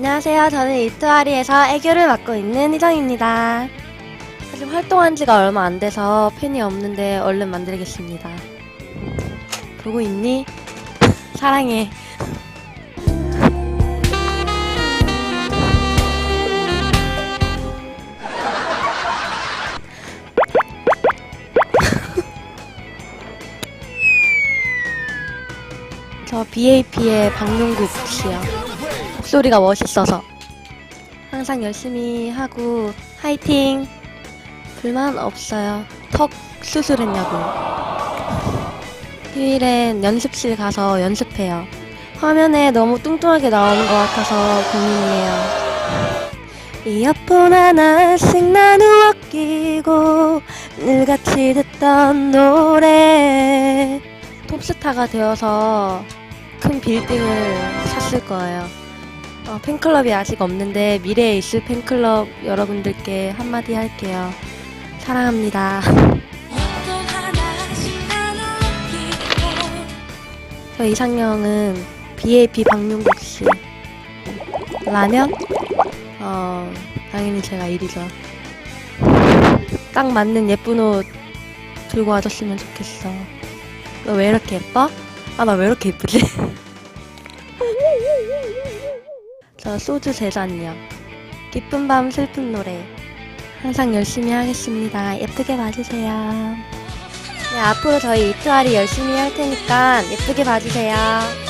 안녕하세요. 저는 이투아리에서 애교를 맡고 있는 희정입니다. 사실 활동한 지가 얼마 안 돼서 팬이 없는데 얼른 만들겠습니다. 보고 있니? 사랑해. 저 BAP의 박용국 씨요. 목소리가 멋있어서. 항상 열심히 하고 화이팅! 불만 없어요. 턱 수술했냐고. 휴일엔 연습실 가서 연습해요. 화면에 너무 뚱뚱하게 나오는 것 같아서 고민이에요. 이어폰 하나씩 나누어 끼고 늘 같이 듣던 노래. 톱스타가 되어서 큰 빌딩을 샀을 거예요 어, 팬클럽이 아직 없는데 미래에 있을 팬클럽 여러분들께 한마디 할게요. 사랑합니다. 저 이상형은 BAP 박용국 씨. 라면? 어, 당연히 제가 1위죠. 딱 맞는 예쁜 옷 들고 와줬으면 좋겠어. 너 왜 이렇게 예뻐? 아, 나 왜 이렇게 예쁘지? 저 소주 세 잔이요. 기쁜 밤 슬픈 노래. 항상 열심히 하겠습니다. 예쁘게 봐주세요. 네, 앞으로 저희 이투알이 열심히 할 테니까 예쁘게 봐주세요.